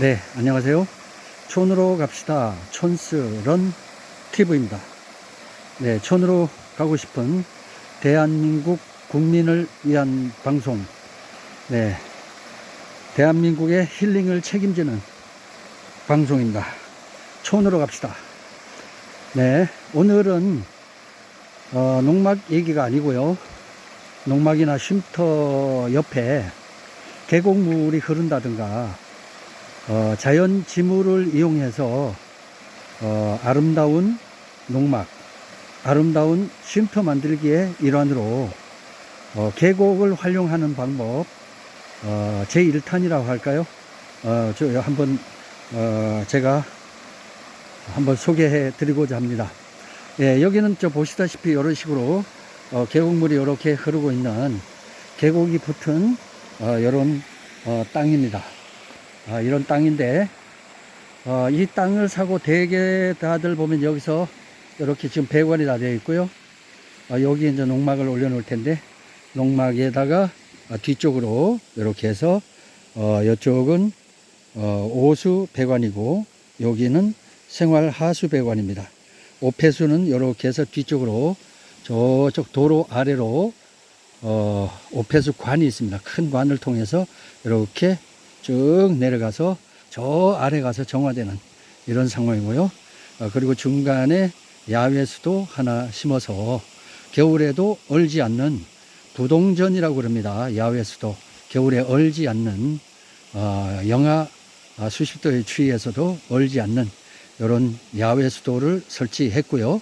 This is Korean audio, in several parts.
네, 안녕하세요. 촌으로 갑시다. 촌스런 TV입니다. 네, 촌으로 가고 싶은 대한민국 국민을 위한 방송. 네, 대한민국의 힐링을 책임지는 방송입니다. 촌으로 갑시다. 네, 오늘은 어, 농막 얘기가 아니고요. 농막이나 쉼터 옆에 계곡물이 흐른다든가 어, 자연 지물을 이용해서 어, 아름다운 농막, 아름다운 쉼터 만들기의 일환으로 어, 계곡을 활용하는 방법 어, 제 1탄이라고 할까요? 어, 저 한번 어, 제가 한번 소개해 드리고자 합니다. 예, 여기는 저 보시다시피 이런 식으로 어, 계곡물이 이렇게 흐르고 있는 계곡이 붙은 어, 이런 어, 땅입니다. 아, 이런 땅인데 어, 이 땅을 사고 대개 다들 보면 여기서 이렇게 지금 배관이 다 되어 있고요. 어, 여기 이제 농막을 올려놓을 텐데 농막에다가 아, 뒤쪽으로 이렇게 해서 어, 이쪽은 어, 오수 배관이고 여기는 생활 하수 배관입니다. 오폐수는 이렇게 해서 뒤쪽으로 저쪽 도로 아래로 어, 오폐수 관이 있습니다. 큰 관을 통해서 이렇게 쭉 내려가서 저 아래 가서 정화되는 이런 상황이고요. 어, 그리고 중간에 야외수도 하나 심어서 겨울에도 얼지 않는 부동전이라고 그럽니다. 야외수도 겨울에 얼지 않는 어, 영하 아, 수십 도의 추위에서도 얼지 않는 이런 야외 수도를 설치했고요.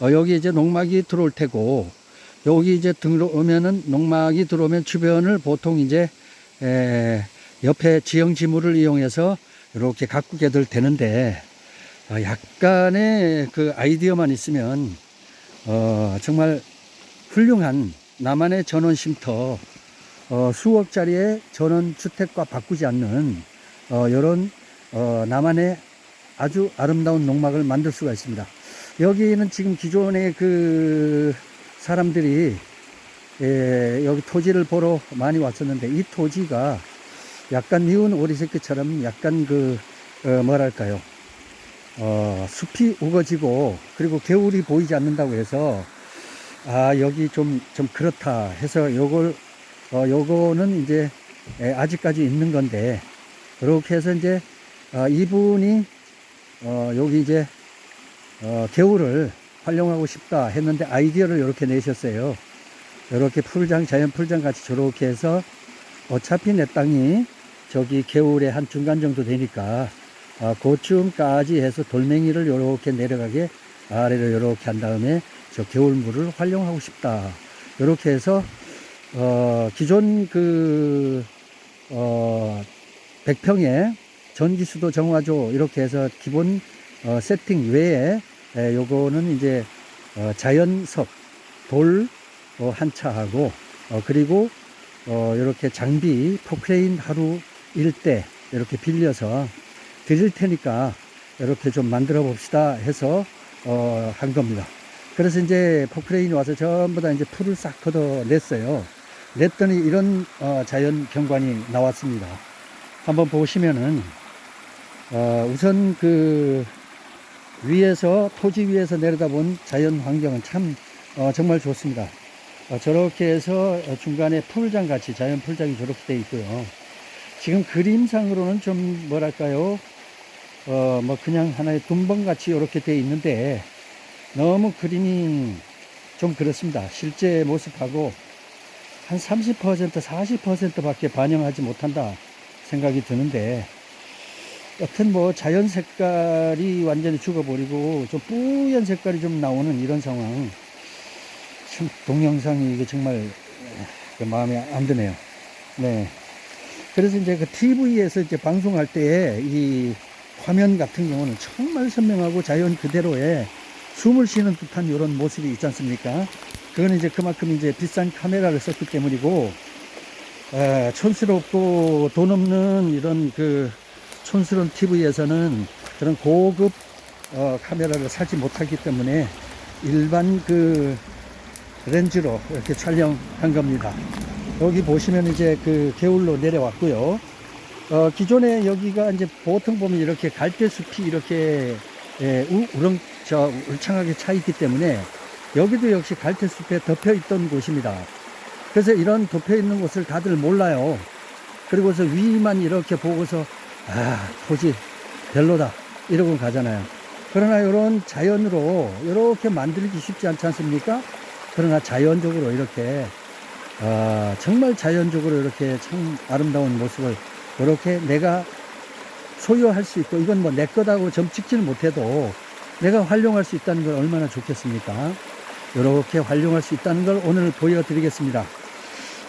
어, 여기 이제 농막이 들어올 테고 여기 이제 들어오면은 농막이 들어오면 주변을 보통 이제 에, 옆에 지형 지물을 이용해서 이렇게 가꾸게 될 되는데 어, 약간의 그 아이디어만 있으면 어, 정말 훌륭한 나만의 전원 쉼터 어, 수억짜리의 전원 주택과 바꾸지 않는 어, 이런 어, 나만의 아주 아름다운 농막을 만들 수가 있습니다. 여기는 지금 기존의 그 사람들이 예, 여기 토지를 보러 많이 왔었는데 이 토지가 약간 미운 오리새끼처럼 약간 그 어, 뭐랄까요 어, 숲이 우거지고 그리고 겨울이 보이지 않는다고 해서 아 여기 좀좀 그렇다 해서 요걸 어, 요거는 이제 예, 아직까지 있는 건데 그렇게 해서 이제 어, 이분이 어, 여기 이제 어, 겨울을 활용하고 싶다 했는데 아이디어를 이렇게 내셨어요. 이렇게 풀장 자연 풀장 같이 저렇게 해서 어차피 내 땅이 저기 겨울에 한 중간 정도 되니까 아, 고층까지 해서 돌멩이를 이렇게 내려가게 아래로 이렇게 한 다음에 저 겨울물을 활용하고 싶다. 이렇게 해서 어, 기존 그 어, 100평에 전기수도 정화조 이렇게 해서 기본 어, 세팅 외에 에, 요거는 이제 어, 자연석 돌 어, 한차하고 어, 그리고 어, 이렇게 장비 포크레인 하루 일대 이렇게 빌려서 드릴 테니까 이렇게 좀 만들어 봅시다 해서 어, 한 겁니다. 그래서 이제 포크레인이 와서 전부 다 이제 풀을 싹 걷어냈어요. 냈더니 이런 어, 자연 경관이 나왔습니다. 한번 보시면은 어, 우선 그 위에서 토지 위에서 내려다본 자연 환경은 참 어, 정말 좋습니다. 어, 저렇게 해서 중간에 풀장 같이 자연 풀장이 저렇게 돼 있고요. 지금 그림상으로는 좀 뭐랄까요? 어, 뭐 그냥 하나의 둔벙 같이 이렇게 돼 있는데 너무 그림이 좀 그렇습니다. 실제 모습하고 한 30% 40% 밖에 반영하지 못한다 생각이 드는데 여튼 뭐 자연 색깔이 완전히 죽어버리고 좀 뿌연 색깔이 좀 나오는 이런 상황 참 동영상이 이게 정말 그 마음에 안 드네요. 네. 그래서 이제 그 TV에서 이제 방송할 때 이 화면 같은 경우는 정말 선명하고 자연 그대로의 숨을 쉬는 듯한 이런 모습이 있지 않습니까? 그건 이제 그만큼 이제 비싼 카메라를 썼기 때문이고, 에, 촌스럽고 돈 없는 이런 그 촌스러운 TV에서는 그런 고급 어, 카메라를 사지 못하기 때문에 일반 그 렌즈로 이렇게 촬영한 겁니다. 여기 보시면 이제 그 개울로 내려왔고요. 어, 기존에 여기가 이제 보통 보면 이렇게 갈대숲이 이렇게 예, 우, 우렁, 저, 울창하게 차 있기 때문에 여기도 역시 갈대숲에 덮여 있던 곳입니다. 그래서 이런 덮여 있는 곳을 다들 몰라요. 그리고서 위만 이렇게 보고서, 아, 토지 별로다. 이러고 가잖아요. 그러나 이런 자연으로 이렇게 만들기 쉽지 않지 않습니까? 그러나 자연적으로 이렇게, 아, 정말 자연적으로 이렇게 참 아름다운 모습을 이렇게 내가 소유할 수 있고 이건 뭐 내 거다고 점 찍지는 못해도 내가 활용할 수 있다는 걸 얼마나 좋겠습니까? 이렇게 활용할 수 있다는 걸 오늘 보여드리겠습니다.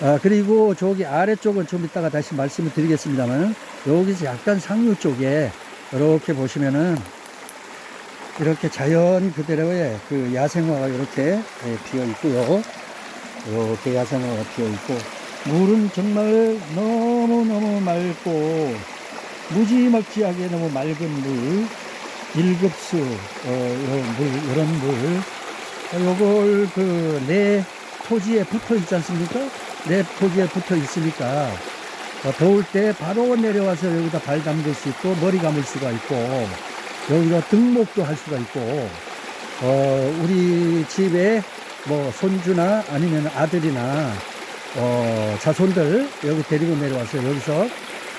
아, 그리고 저기 아래쪽은 좀 이따가 다시 말씀을 드리겠습니다만 여기서 약간 상류 쪽에 이렇게 보시면은 이렇게 자연 그대로의 그 야생화가 이렇게 예, 피어 있고요. 이렇게 야생화가 피어 있고 물은 정말 너무너무 맑고 무지막지하게 너무 맑은 물, 일급수, 어, 물, 이런 물, 어, 요걸 그 내 토지에 붙어 있지 않습니까? 내 토지에 붙어 있으니까 어, 더울 때 바로 내려와서 여기다 발 담글 수 있고 머리 감을 수가 있고 여기다 등목도 할 수가 있고 어, 우리 집에 뭐 손주나 아니면 아들이나 어, 자손들 여기 데리고 내려와서 여기서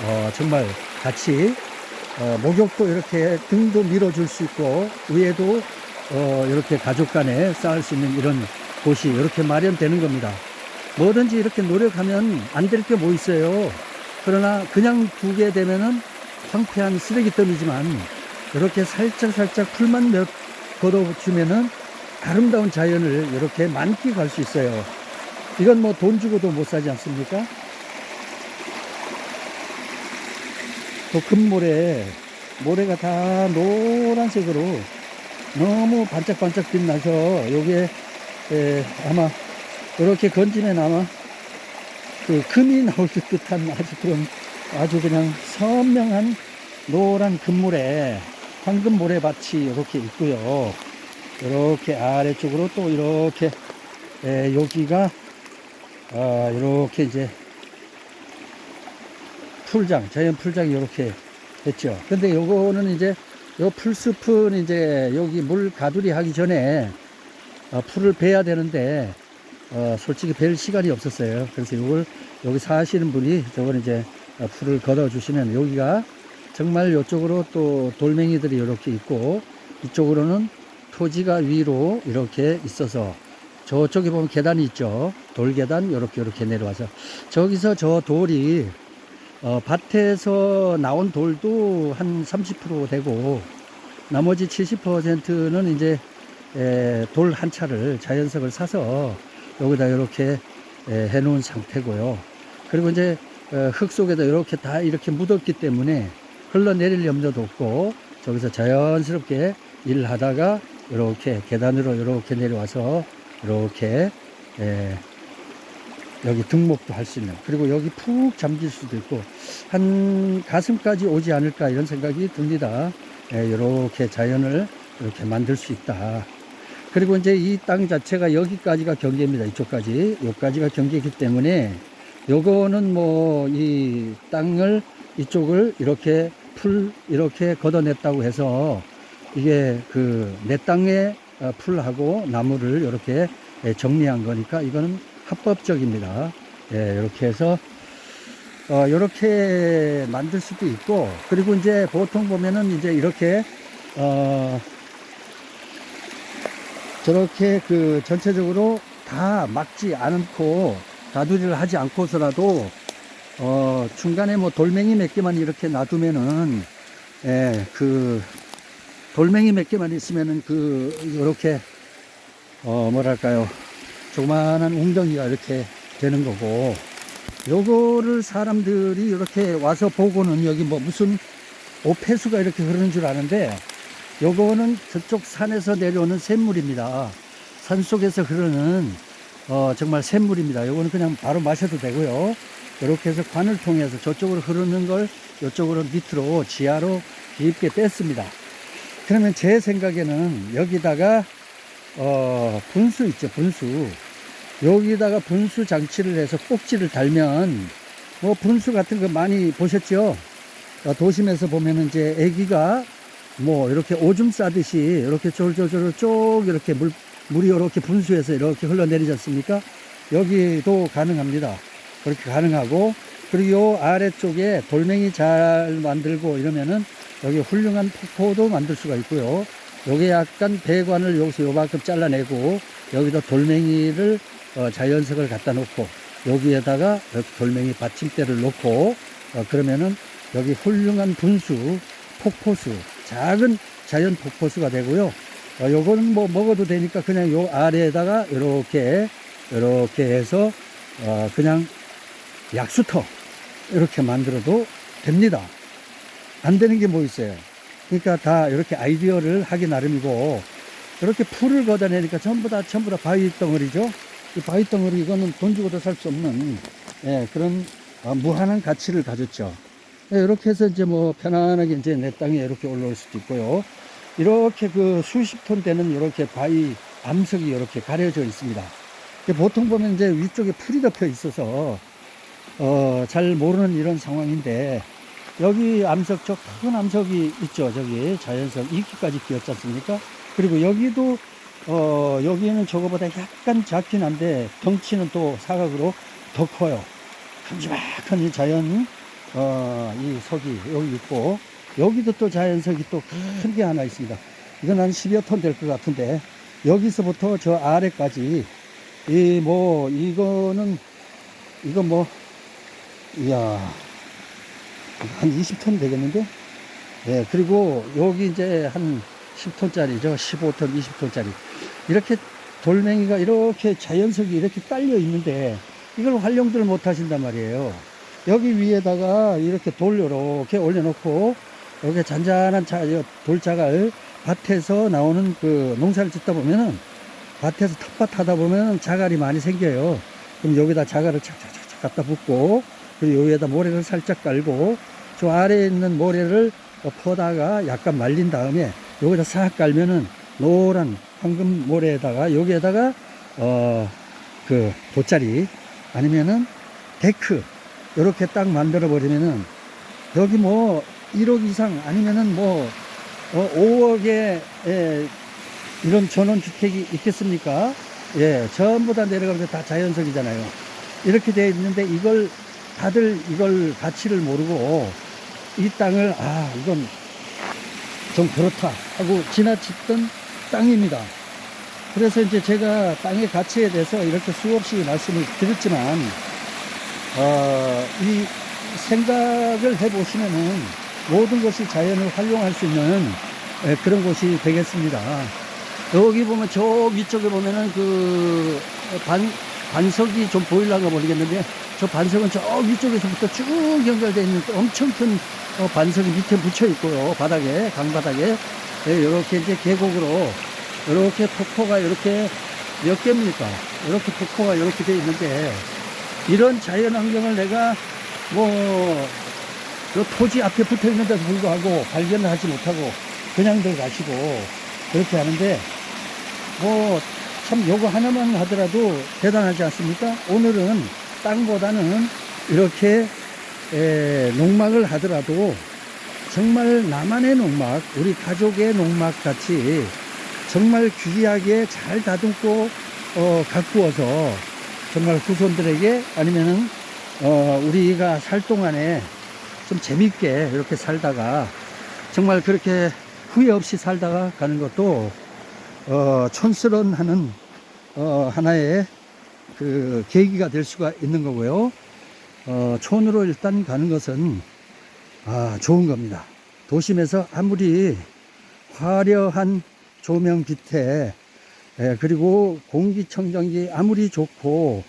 어, 정말 같이 어, 목욕도 이렇게 등도 밀어줄 수 있고 위에도 어, 이렇게 가족 간에 쌓을 수 있는 이런 곳이 이렇게 마련되는 겁니다. 뭐든지 이렇게 노력하면 안 될 게 뭐 있어요. 그러나 그냥 두게 되면은 황폐한 쓰레기더미지만 이렇게 살짝 살짝 풀만 몇 걷어주면은 아름다운 자연을 이렇게 만끽할 수 있어요. 이건 뭐 돈 주고도 못 사지 않습니까? 또 금모래, 모래가 다 노란색으로 너무 반짝반짝 빛나서 에, 아마 이렇게 건지면 아마 그 금이 나올 듯한 아주 그런 아주 그냥 선명한 노란 금모래, 황금 모래밭이 이렇게 있고요. 이렇게 아래쪽으로 또 이렇게 에, 여기가 아, 이렇게 이제 풀장, 자연 풀장이 이렇게 됐죠. 근데 요거는 이제 요 풀숲은 이제 여기 물 가두리 하기 전에 어, 풀을 베야 되는데 어, 솔직히 벨 시간이 없었어요. 그래서 이걸 여기 사시는 분이 저걸 이제 어, 풀을 걷어 주시면 여기가 정말 이쪽으로 또 돌멩이들이 이렇게 있고 이쪽으로는 토지가 위로 이렇게 있어서 저쪽에 보면 계단이 있죠. 돌계단 이렇게 이렇게 내려와서 저기서 저 돌이 어, 밭에서 나온 돌도 한 30% 되고 나머지 70%는 이제 에, 돌한 차를 자연석을 사서 여기다 이렇게 에, 해놓은 상태고요. 그리고 이제 어, 흙 속에다 이렇게 다 이렇게 묻었기 때문에 흘러내릴 염려도 없고 저기서 자연스럽게 일을 하다가 이렇게 계단으로 이렇게 내려와서 이렇게 에, 여기 등목도 할 수 있는 그리고 여기 푹 잠길 수도 있고 한 가슴까지 오지 않을까 이런 생각이 듭니다. 예, 이렇게 자연을 이렇게 만들 수 있다. 그리고 이제 이 땅 자체가 여기까지가 경계입니다. 이쪽까지 여기까지가 경계이기 때문에 요거는 뭐 이 땅을 이쪽을 이렇게 풀 이렇게 걷어냈다고 해서 이게 그 내 땅에 어, 풀하고 나무를 이렇게 예, 정리한 거니까 이거는 합법적입니다. 예, 이렇게 해서 어, 이렇게 만들 수도 있고 그리고 이제 보통 보면은 이제 이렇게 어, 저렇게 그 전체적으로 다 막지 않고 가두리를 하지 않고서라도 어, 중간에 뭐 돌멩이 몇 개만 이렇게 놔두면은 예, 그 돌멩이 몇 개만 있으면은 그 이렇게 어, 뭐랄까요 조그마한 웅덩이가 이렇게 되는 거고 요거를 사람들이 이렇게 와서 보고는 여기 뭐 무슨 오폐수가 이렇게 흐르는 줄 아는데 요거는 저쪽 산에서 내려오는 샘물입니다. 산 속에서 흐르는 어, 정말 샘물입니다. 요거는 그냥 바로 마셔도 되고요. 이렇게 해서 관을 통해서 저쪽으로 흐르는 걸 이쪽으로 밑으로 지하로 깊게 뺐습니다. 그러면 제 생각에는 여기다가 어, 분수 있죠, 분수. 여기다가 분수 장치를 해서 꼭지를 달면 뭐 분수 같은 거 많이 보셨죠? 어, 도심에서 보면은 이제 애기가 뭐 이렇게 오줌 싸듯이 이렇게 쫄쫄쫄 쭉 이렇게 물, 물이 이렇게 분수에서 이렇게 흘러내리지 않습니까? 여기도 가능합니다. 그렇게 가능하고 그리고 요 아래쪽에 돌멩이 잘 만들고 이러면은 여기 훌륭한 폭포도 만들 수가 있고요. 요게 약간 배관을 여기서 요만큼 잘라내고 여기다 돌멩이를 어, 자연석을 갖다 놓고 여기에다가 이렇게 돌멩이 받침대를 놓고 어, 그러면은 여기 훌륭한 분수, 폭포수, 작은 자연 폭포수가 되고요. 어, 요거는 뭐 먹어도 되니까 그냥 요 아래에다가 이렇게 이렇게 해서 어, 그냥 약수터 이렇게 만들어도 됩니다. 안 되는 게 뭐 있어요? 그러니까 다 이렇게 아이디어를 하기 나름이고 이렇게 풀을 걷어내니까 전부 다 전부 다 바위 덩어리죠. 이 바위 덩어리 이거는 돈 주고도 살 수 없는 예, 그런 어, 무한한 가치를 가졌죠. 예, 이렇게 해서 이제 뭐 편안하게 이제 내 땅에 이렇게 올라올 수도 있고요. 이렇게 그 수십 톤 되는 이렇게 바위 암석이 이렇게 가려져 있습니다. 보통 보면 이제 위쪽에 풀이 덮여 있어서 어, 잘 모르는 이런 상황인데 여기 암석 저큰 암석이 있죠. 저기 자연석 이끼까지 끼었지 않습니까? 그리고 여기도 어 여기는 저거보다 약간 작긴 한데 덩치는 또 사각으로 더 커요. 큼지막한 이 자연 어 이 석이 여기 있고 여기도 또 자연석이 또 큰 게 하나 있습니다. 이건 한 10여 톤 될 것 같은데 여기서부터 저 아래까지 이 뭐 이거는 이거 뭐 이야 한 20톤 되겠는데? 예, 그리고 여기 이제 한 10톤짜리죠. 15톤, 20톤짜리. 이렇게 돌멩이가 이렇게 자연석이 이렇게 깔려 있는데 이걸 활용들 못 하신단 말이에요. 여기 위에다가 이렇게 돌 이렇게 올려놓고 여기 잔잔한 자, 돌자갈 밭에서 나오는 그 농사를 짓다 보면은 밭에서 텃밭 하다 보면 자갈이 많이 생겨요. 그럼 여기다 자갈을 착착착착 갖다 붓고 그리고 여기에다 모래를 살짝 깔고 저 아래에 있는 모래를 퍼다가 약간 말린 다음에 여기다 싹 깔면은 노란 황금 모래에다가 여기에다가 어 그 돗자리 아니면은 데크 이렇게 딱 만들어 버리면은 여기 뭐 1억 이상 아니면은 뭐 어, 5억의 예, 이런 전원주택이 있겠습니까? 예, 전부 다 내려가면서 다 자연석이잖아요. 이렇게 되어 있는데 이걸 다들 이걸 가치를 모르고 이 땅을 아 이건 좀 그렇다 하고 지나치던 땅입니다. 그래서 이제 제가 땅의 가치에 대해서 이렇게 수없이 말씀을 드렸지만 어, 이 생각을 해보시면은 모든 것이 자연을 활용할 수 있는 예, 그런 곳이 되겠습니다. 여기 보면 저 위쪽에 보면은 그 반, 반석이 좀 보일란가 모르겠는데 저 반석은 저 위쪽에서부터 쭉 연결되어 있는 또 엄청 큰 어, 반석이 밑에 묻혀 있고요. 바닥에, 강바닥에. 이렇게 이제 계곡으로, 이렇게 폭포가 이렇게 몇 개입니까? 이렇게 폭포가 이렇게 되어 있는데, 이런 자연 환경을 내가 뭐, 그 토지 앞에 붙어 있는데도 불구하고 발견을 하지 못하고 그냥들 가시고 그렇게 하는데, 뭐, 참 요거 하나만 하더라도 대단하지 않습니까? 오늘은 땅보다는 이렇게 에, 농막을 하더라도 정말 나만의 농막, 우리 가족의 농막 같이 정말 귀하게 잘 다듬고 어, 가꾸어서 정말 후손들에게 아니면은 어, 우리가 살 동안에 좀 재밌게 이렇게 살다가 정말 그렇게 후회 없이 살다가 가는 것도 어, 촌스런 하는 어, 하나의 그 계기가 될 수가 있는 거고요. 어, 촌으로 일단 가는 것은 아, 좋은 겁니다. 도심에서 아무리 화려한 조명 빛에 예, 그리고 공기청정기 아무리 좋고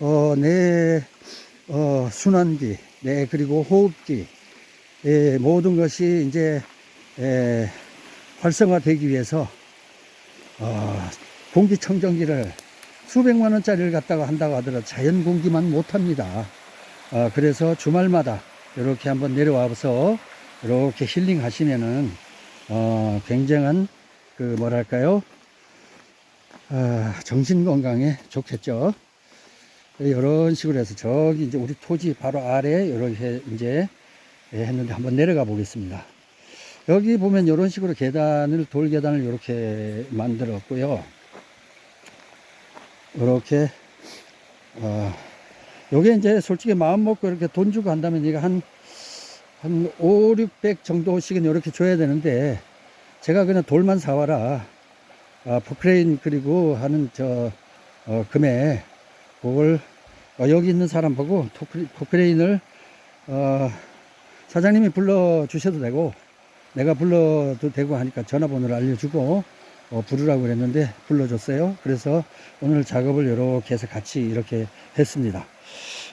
어, 내 어, 순환기, 네 그리고 호흡기 예, 모든 것이 이제 예, 활성화되기 위해서 어, 공기청정기를 수백만 원짜리를 갖다가 한다고 하더라도 자연 공기만 못 합니다. 어, 그래서 주말마다 이렇게 한번 내려와서 이렇게 힐링 하시면은 어, 굉장한 그 뭐랄까요 어, 정신 건강에 좋겠죠. 이런 식으로 해서 저기 이제 우리 토지 바로 아래 이렇게 이제 예, 했는데 한번 내려가 보겠습니다. 여기 보면 이런 식으로 계단을 돌 계단을 이렇게 만들었고요. 이렇게 어, 요게 이제 솔직히 마음 먹고 이렇게 돈 주고 한다면 이거 한, 한 5, 600 정도씩은 이렇게 줘야 되는데, 제가 그냥 돌만 사와라. 아, 포크레인 그리고 하는 저, 어, 금액, 그걸, 어, 여기 있는 사람 보고 토크레- 포크레인을, 어, 사장님이 불러주셔도 되고, 내가 불러도 되고 하니까 전화번호를 알려주고, 어, 부르라고 그랬는데 불러줬어요. 그래서 오늘 작업을 이렇게 해서 같이 이렇게 했습니다.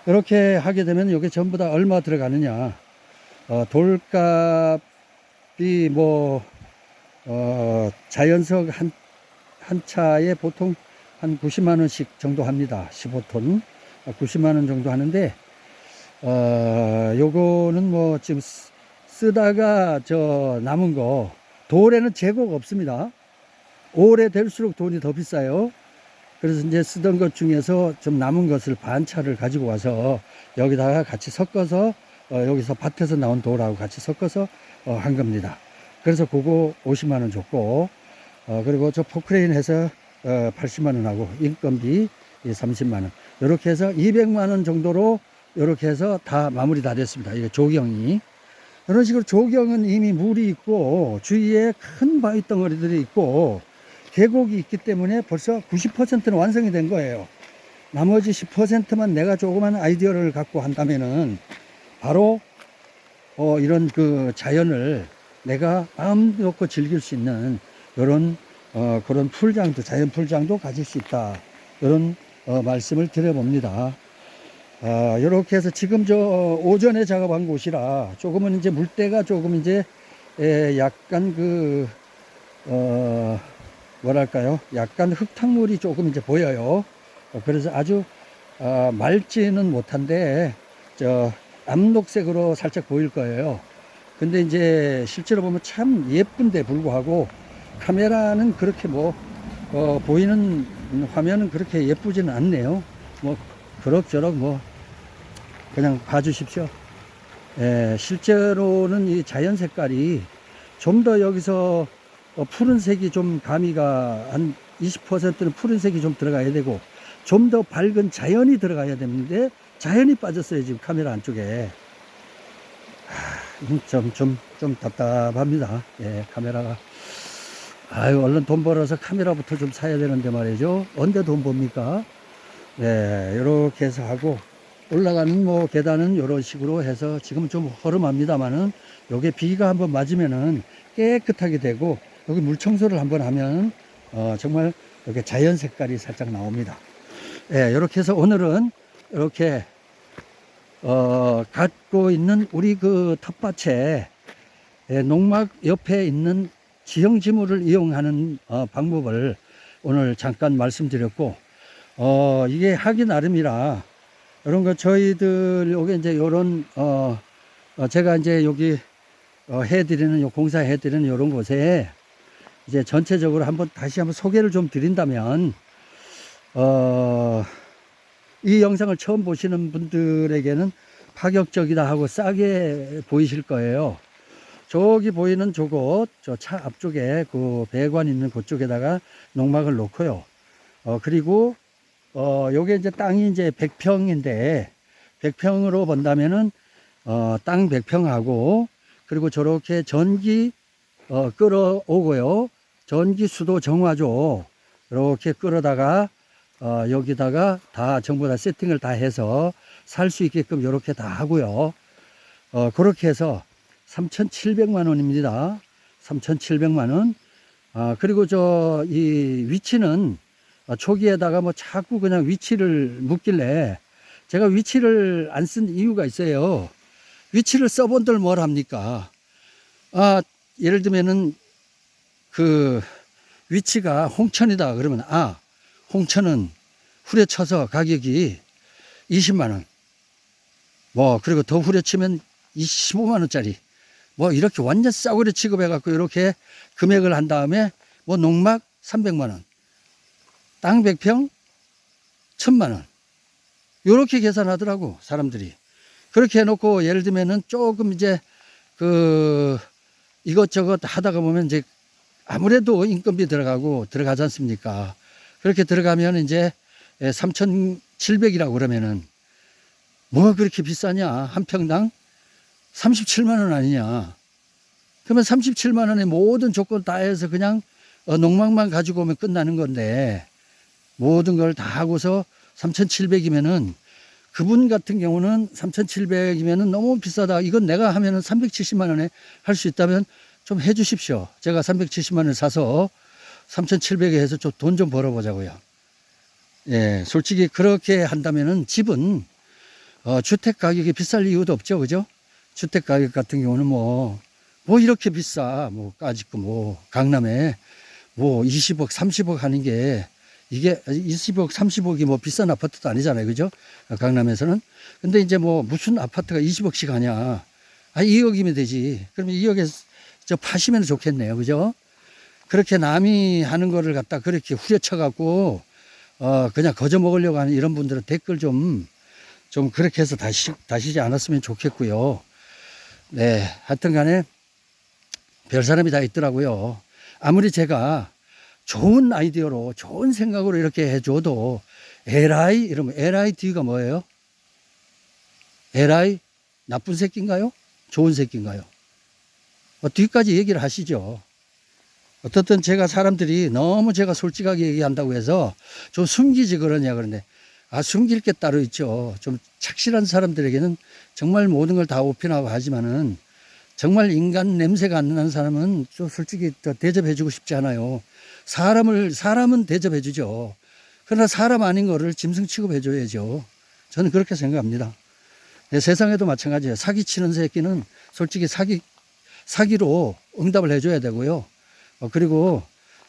이렇게 하게 되면 이게 전부 다 얼마 들어가느냐. 어, 돌값이 뭐, 어, 자연석 한, 한 차에 보통 한 90만원씩 정도 합니다. 15톤. 90만원 정도 하는데, 어, 요거는 뭐 지금 쓰- 쓰다가 저 남은 거, 돌에는 재고가 없습니다. 오래 될수록 돈이 더 비싸요. 그래서 이제 쓰던 것 중에서 좀 남은 것을 반차를 가지고 와서 여기다가 같이 섞어서 어, 여기서 밭에서 나온 돌하고 같이 섞어서 어, 한 겁니다. 그래서 그거 50만 원 줬고 어, 그리고 저 포크레인 해서 어, 80만 원 하고 인건비 30만 원 이렇게 해서 200만 원 정도로 이렇게 해서 다 마무리 다 됐습니다. 이게 조경이 이런 식으로 조경은 이미 물이 있고 주위에 큰 바위 덩어리들이 있고 계곡이 있기 때문에 벌써 90%는 완성이 된 거예요. 나머지 10%만 내가 조그만 아이디어를 갖고 한다면은 바로 어 이런 그 자연을 내가 마음 놓고 즐길 수 있는 이런 어 그런 풀장도 자연 풀장도 가질 수 있다. 이런 어 말씀을 드려봅니다. 아, 이렇게 해서 지금 저 오전에 작업한 곳이라 조금은 이제 물때가 조금 이제 에, 약간 그 어, 뭐랄까요? 약간 흙탕물이 조금 이제 보여요. 어, 그래서 아주 어, 맑지는 못한데 저 암록색으로 살짝 보일 거예요. 근데 이제 실제로 보면 참 예쁜데 불구하고 카메라는 그렇게 뭐 어, 보이는 화면은 그렇게 예쁘지는 않네요. 뭐 그럭저럭 뭐 그냥 봐주십시오. 예, 실제로는 이 자연 색깔이 좀 더 여기서 어, 푸른색이 좀 가미가 한 20%는 푸른색이 좀 들어가야 되고 좀 더 밝은 자연이 들어가야 되는데 자연이 빠졌어요 지금 카메라 안쪽에. 좀좀 좀, 좀 답답합니다. 예 카메라가. 아유 얼른 돈 벌어서 카메라부터 좀 사야 되는데 말이죠. 언제 돈 법니까? 네 이렇게 해서 하고 올라가는 뭐 계단은 이런 식으로 해서 지금 좀 허름합니다만은 요게 비가 한번 맞으면은 깨끗하게 되고 여기 물 청소를 한번 하면 어, 정말 이렇게 자연 색깔이 살짝 나옵니다. 예, 이렇게 해서 오늘은 이렇게 어, 갖고 있는 우리 그 텃밭에 예, 농막 옆에 있는 지형지물을 이용하는 어, 방법을 오늘 잠깐 말씀드렸고 어, 이게 하기 나름이라 이런 거 저희들 요게 이제 요런 어, 어 제가 이제 여기 어, 해드리는 요 공사 해드리는 요런 곳에 이제 전체적으로 한번 다시 한번 소개를 좀 드린다면 어, 이 영상을 처음 보시는 분들에게는 파격적이다 하고 싸게 보이실 거예요. 저기 보이는 저곳 저 차 앞쪽에 그 배관 있는 그쪽에다가 농막을 놓고요. 어, 그리고 어, 요게 이제 땅이 이제 100평인데 100평으로 본다면은 어, 땅 100평하고 그리고 저렇게 전기 어, 끌어오고요. 전기 수도 정화조 이렇게 끌어다가 어, 여기다가 다 전부 다 세팅을 다 해서 살 수 있게끔 이렇게 다 하고요. 어, 그렇게 해서 3,700만 원입니다. 3,700만 원. 아, 그리고 저 이 위치는 어, 초기에다가 뭐 자꾸 그냥 위치를 묻길래 제가 위치를 안 쓴 이유가 있어요. 위치를 써본들 뭘 합니까? 아, 예를 들면은 그 위치가 홍천이다 그러면 아, 홍천은 후려쳐서 가격이 20만 원. 뭐 그리고 더 후려치면 25만 원짜리. 뭐 이렇게 완전 싸구려 취급해 갖고 이렇게 금액을 한 다음에 뭐 농막 300만 원. 땅 100평 1000만 원. 요렇게 계산하더라고, 사람들이. 그렇게 해놓고 예를 들면은 조금 이제 그 이것저것 하다가 보면 이제 아무래도 인건비 들어가고 들어가지 않습니까? 그렇게 들어가면 이제 3,700이라고 그러면은 뭐가 그렇게 비싸냐? 한 평당 37만 원 아니냐? 그러면 37만 원에 모든 조건 다 해서 그냥 어, 농막만 가지고 오면 끝나는 건데 모든 걸 다 하고서 3,700이면은 그분 같은 경우는 3,700이면은 너무 비싸다. 이건 내가 하면은 370만 원에 할 수 있다면 좀 해 주십시오. 제가 370만 원을 사서 3,700에 해서 좀 돈 좀 벌어보자고요. 예, 솔직히 그렇게 한다면은 집은 어, 주택 가격이 비쌀 이유도 없죠. 그죠? 주택 가격 같은 경우는 뭐, 뭐 이렇게 비싸. 뭐, 까짓거 뭐, 강남에 뭐 20억, 30억 하는 게 이게 20억, 30억이 뭐 비싼 아파트도 아니잖아요. 그죠? 강남에서는. 근데 이제 뭐 무슨 아파트가 20억씩 하냐. 아, 2억이면 되지. 그러면 2억에 저 파시면 좋겠네요. 그죠? 그렇게 남이 하는 거를 갖다 그렇게 후려쳐갖고, 어, 그냥 거저 먹으려고 하는 이런 분들은 댓글 좀, 좀 그렇게 해서 다시, 다시지 않았으면 좋겠고요. 네. 하여튼 간에 별 사람이 다 있더라고요. 아무리 제가 좋은 아이디어로 좋은 생각으로 이렇게 해줘도 LI 이러면 LID가 뭐예요? LI 나쁜 새끼인가요? 좋은 새끼인가요? 어, 뒤까지 얘기를 하시죠. 어떻든 제가 사람들이 너무 제가 솔직하게 얘기한다고 해서 좀 숨기지 그러냐 그런데 아 숨길 게 따로 있죠. 좀 착실한 사람들에게는 정말 모든 걸 다 오픈하고 하지만은 정말 인간 냄새가 안 나는 사람은 좀 솔직히 더 대접해주고 싶지 않아요. 사람을 사람은 대접해주죠. 그러나 사람 아닌 거를 짐승 취급해줘야죠. 저는 그렇게 생각합니다. 네, 세상에도 마찬가지예요. 사기 치는 새끼는 솔직히 사기 사기로 응답을 해줘야 되고요. 어, 그리고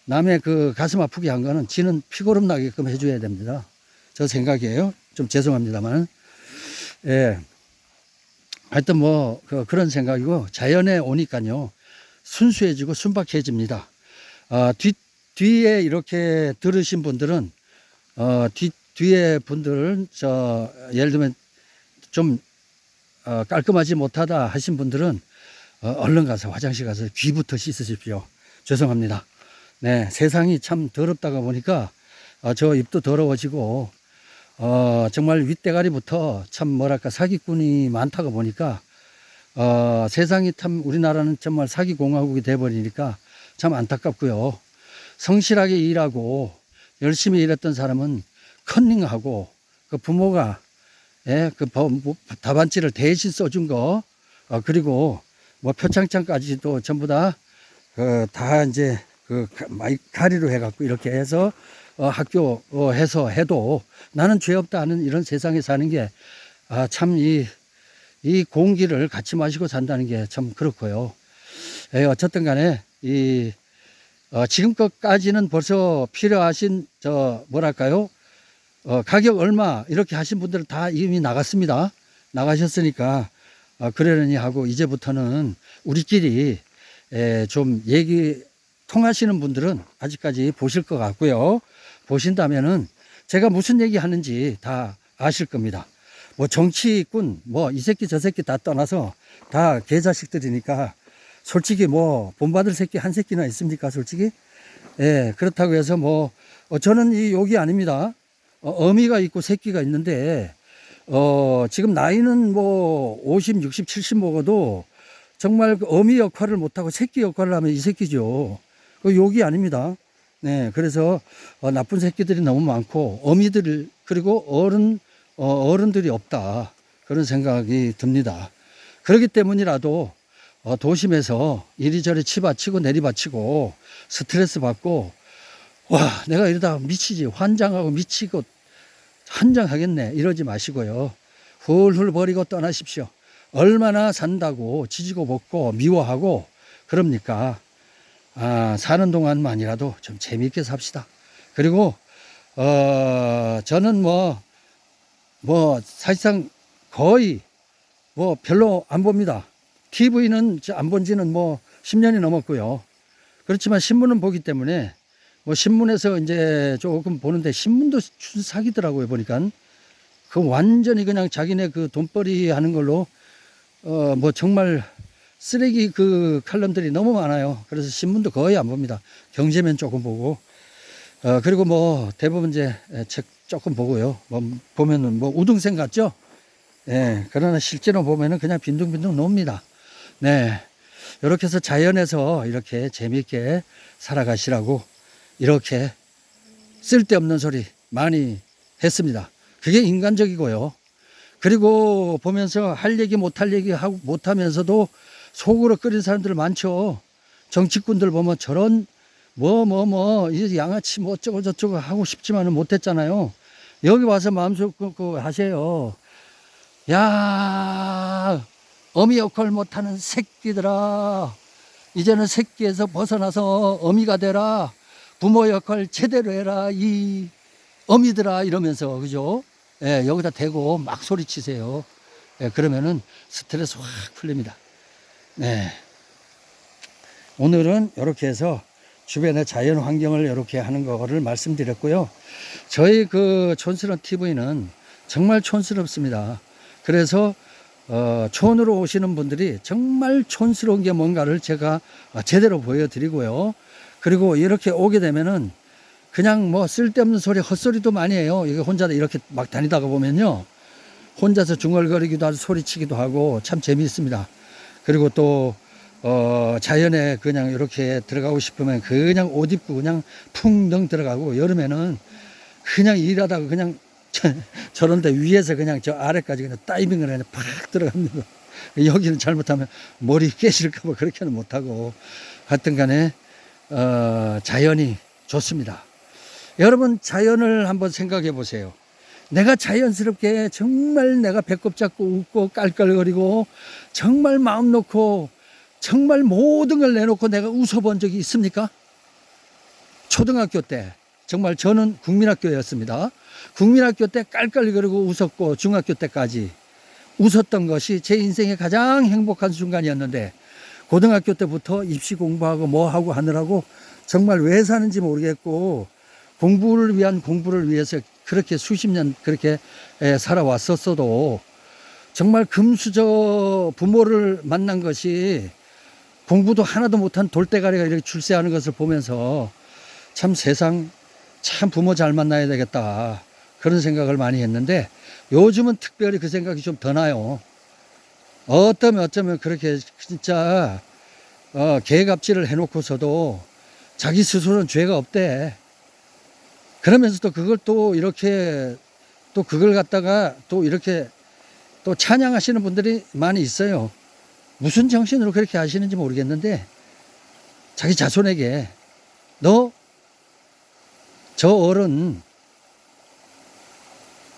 남의 그 가슴 아프게 한 거는 지는 피고름 나게끔 해줘야 됩니다. 저 생각이에요. 좀 죄송합니다만. 예. 하여튼 뭐, 그, 그런 생각이고, 자연에 오니까요, 순수해지고 순박해집니다. 어, 뒤, 뒤에 이렇게 들으신 분들은, 어, 뒤, 뒤에 분들은, 저, 예를 들면 좀, 어, 깔끔하지 못하다 하신 분들은, 어, 얼른 가서 화장실 가서 귀부터 씻으십시오. 죄송합니다. 네, 세상이 참 더럽다가 보니까, 어, 저 입도 더러워지고, 어, 정말 윗대가리부터 참 뭐랄까 사기꾼이 많다가 보니까 어, 세상이 참 우리나라는 정말 사기 공화국이 돼버리니까 참 안타깝고요. 성실하게 일하고 열심히 일했던 사람은 컨닝하고 그 부모가 예, 그 답안지를 대신 써준 거 어, 그리고 뭐 표창장까지도 전부 다, 그, 다 이제 그 가- 마이 가리로 해갖고 이렇게 해서 어, 학교 어, 해서 해도 나는 죄 없다 하는 이런 세상에 사는 게 아, 참 이, 이 공기를 같이 마시고 산다는 게 참 그렇고요. 에, 어쨌든 간에 이, 어, 지금껏까지는 벌써 필요하신 저 뭐랄까요? 어, 가격 얼마 이렇게 하신 분들 다 이미 나갔습니다. 나가셨으니까 어, 그러려니 하고 이제부터는 우리끼리 에, 좀 얘기 통하시는 분들은 아직까지 보실 것 같고요. 보신다면은 제가 무슨 얘기 하는지 다 아실 겁니다. 뭐 정치꾼, 뭐 이 새끼 저 새끼 다 떠나서 다 개자식들이니까 솔직히 뭐 본받을 새끼 한 새끼나 있습니까? 솔직히? 예, 그렇다고 해서 뭐 어, 저는 이 욕이 아닙니다. 어, 어미가 있고 새끼가 있는데 어, 지금 나이는 뭐 50, 60, 70 먹어도 정말 그 어미 역할을 못하고 새끼 역할을 하면 이 새끼죠. 그 욕이 아닙니다. 네, 그래서 어, 나쁜 새끼들이 너무 많고 어미들 그리고 어른 어, 어른들이 없다 그런 생각이 듭니다. 그렇기 때문이라도 어, 도심에서 이리저리 치받치고 내리받치고 스트레스 받고 와 내가 이러다 미치지 환장하고 미치고 환장하겠네 이러지 마시고요 훌훌 버리고 떠나십시오. 얼마나 산다고 지지고 볶고 미워하고 그럽니까? 아, 사는 동안만이라도 좀 재미있게 삽시다. 그리고, 어, 저는 뭐, 뭐, 사실상 거의 뭐 별로 안 봅니다. TV는 안 본 지는 뭐 10년이 넘었고요. 그렇지만 신문은 보기 때문에 뭐 신문에서 이제 조금 보는데 신문도 사기더라고요, 보니까. 그 완전히 그냥 자기네 그 돈벌이 하는 걸로 어 뭐 정말 쓰레기 그 칼럼들이 너무 많아요. 그래서 신문도 거의 안 봅니다. 경제면 조금 보고 어 그리고 뭐 대부분 이제 책 조금 보고요. 뭐 보면은 뭐 우등생 같죠? 예. 그러나 실제로 보면은 그냥 빈둥빈둥 놉니다. 네. 이렇게 해서 자연에서 이렇게 재미있게 살아가시라고 이렇게 쓸데없는 소리 많이 했습니다. 그게 인간적이고요. 그리고 보면서 할 얘기 못 할 얘기 하고 못 하면서도 속으로 끓인 사람들 많죠. 정치꾼들 보면 저런 뭐 뭐 뭐 이 양아치 뭐 어쩌고 저쩌고 하고 싶지만은 못했잖아요. 여기 와서 마음속 그 하세요. 야 어미 역할 못하는 새끼들아 이제는 새끼에서 벗어나서 어미가 되라 부모 역할 제대로 해라 이 어미들아 이러면서 그죠? 예, 여기다 대고 막 소리치세요. 예, 그러면은 스트레스 확 풀립니다. 네. 오늘은 이렇게 해서 주변의 자연 환경을 이렇게 하는 거를 말씀드렸고요. 저희 그 촌스러운 TV는 정말 촌스럽습니다. 그래서 어, 촌으로 오시는 분들이 정말 촌스러운 게 뭔가를 제가 제대로 보여드리고요. 그리고 이렇게 오게 되면은 그냥 뭐 쓸데없는 소리, 헛소리도 많이 해요. 이게 혼자 이렇게 막 다니다가 보면요. 혼자서 중얼거리기도 하고 소리치기도 하고 참 재미있습니다. 그리고 또, 어, 자연에 그냥 이렇게 들어가고 싶으면 그냥 옷 입고 그냥 풍덩 들어가고 여름에는 그냥 일하다가 그냥 저런 데 위에서 그냥 저 아래까지 그냥 다이빙을 그냥 팍 들어갑니다. 여기는 잘못하면 머리 깨질까봐 그렇게는 못하고 하여튼 간에, 어, 자연이 좋습니다. 여러분 자연을 한번 생각해 보세요. 내가 자연스럽게 정말 내가 배꼽 잡고 웃고 깔깔거리고 정말 마음 놓고 정말 모든 걸 내놓고 내가 웃어본 적이 있습니까? 초등학교 때 정말 저는 국민학교였습니다. 국민학교 때 깔깔거리고 웃었고 중학교 때까지 웃었던 것이 제 인생의 가장 행복한 순간이었는데 고등학교 때부터 입시 공부하고 뭐 하고 하느라고 정말 왜 사는지 모르겠고 공부를 위한 공부를 위해서 그렇게 수십 년 그렇게 에, 살아왔었어도 정말 금수저 부모를 만난 것이 공부도 하나도 못한 돌대가리가 이렇게 출세하는 것을 보면서 참 세상 참 부모 잘 만나야 되겠다 그런 생각을 많이 했는데 요즘은 특별히 그 생각이 좀 더 나요. 어쩌면 어쩌면 그렇게 진짜 어, 개갑질을 해놓고서도 자기 스스로는 죄가 없대. 그러면서도 그걸 또 이렇게 또 그걸 갖다가 또 이렇게 또 찬양하시는 분들이 많이 있어요. 무슨 정신으로 그렇게 하시는지 모르겠는데 자기 자손에게 너 저 어른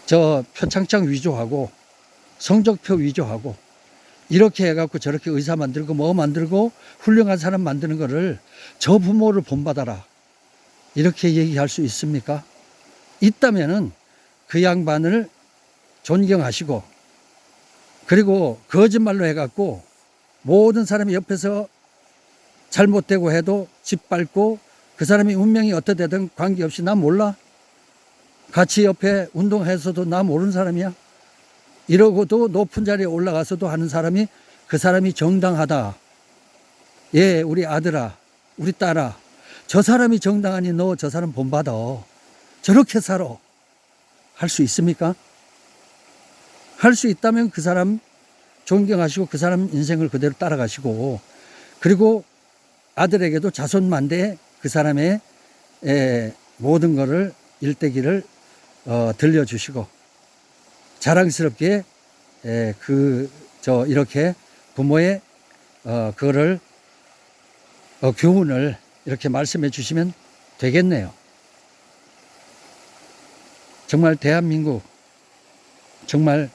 저 표창장 위조하고 성적표 위조하고 이렇게 해갖고 저렇게 의사 만들고 뭐 만들고 훌륭한 사람 만드는 거를 저 부모를 본받아라. 이렇게 얘기할 수 있습니까? 있다면은 그 양반을 존경하시고 그리고 거짓말로 해갖고 모든 사람이 옆에서 잘못되고 해도 짓밟고 그 사람이 운명이 어떻게든 관계없이 나 몰라. 같이 옆에 운동해서도 나 모르는 사람이야. 이러고도 높은 자리에 올라가서도 하는 사람이 그 사람이 정당하다. 예, 우리 아들아, 우리 딸아. 저 사람이 정당하니 너 저 사람 본받아. 저렇게 살아. 할 수 있습니까? 할 수 있다면 그 사람 존경하시고 그 사람 인생을 그대로 따라가시고 그리고 아들에게도 자손만대 그 사람의 에, 모든 것을 일대기를 어, 들려주시고 자랑스럽게 에, 그, 저, 이렇게 부모의 어, 그거를 어, 교훈을 이렇게 말씀해 주시면 되겠네요. 정말 대한민국, 정말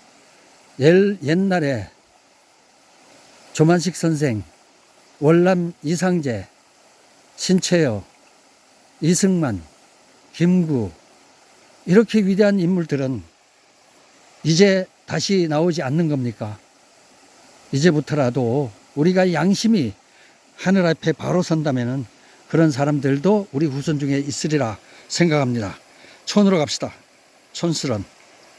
옛, 옛날에 조만식 선생, 월남 이상재, 신채여, 이승만, 김구, 이렇게 위대한 인물들은 이제 다시 나오지 않는 겁니까? 이제부터라도 우리가 양심이 하늘 앞에 바로 선다면은 그런 사람들도 우리 후손 중에 있으리라 생각합니다. 촌으로 갑시다. 촌스런.